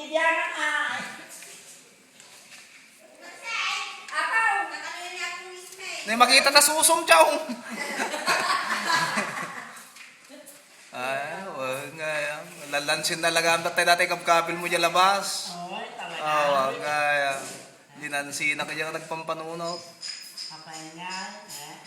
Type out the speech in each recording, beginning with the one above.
bibigyan ng ay. Apaw! May makita na susong dyan. Ay, ah, wag nga yan. Lalansin talaga ang tatay-tatay kapkapil mo dyan labas. Oy, talaga. Oh, wag nga yan. Linansin na kaya nagpampanunaw. Kapay nga, eh.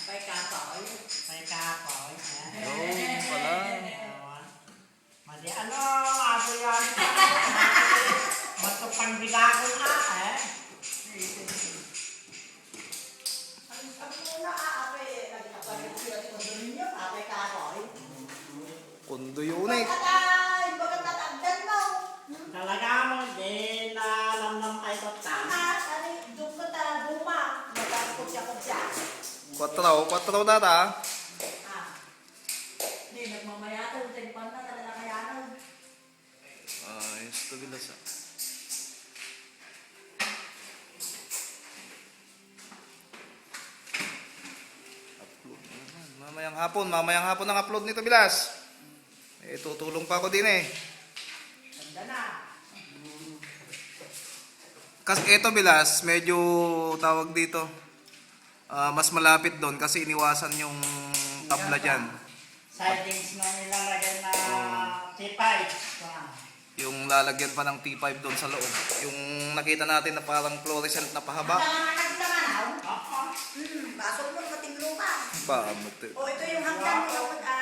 Kundo yun eh. Mo. Talaga mo, di na lamlam kay Tota. Tama, ano, doon ka ta, buma. Nagkakot siya ko siya. Kwatraw, kwatraw na ta. Ah. Hindi, nagmamayata, utagpan na talaga kaya na. Ay, ito bilas ah. Upload na naman. Mamayang hapon, mamayang hapon ang upload nito bilas. Eh, tutulong pa ako din eh. Ganda na. Kasi ito bilas, medyo tawag dito. ah, mas malapit doon kasi iniwasan yung tabla dyan. Sidings nung ilalagay na T5. Ah. Yung lalagyan pa ng T5 doon sa loob. Yung nakita natin na parang fluorescent na pahaba. Oo. Hmm, basok mo, pating lupa. Ba, mati. O, ito yung hagdan mo. ah,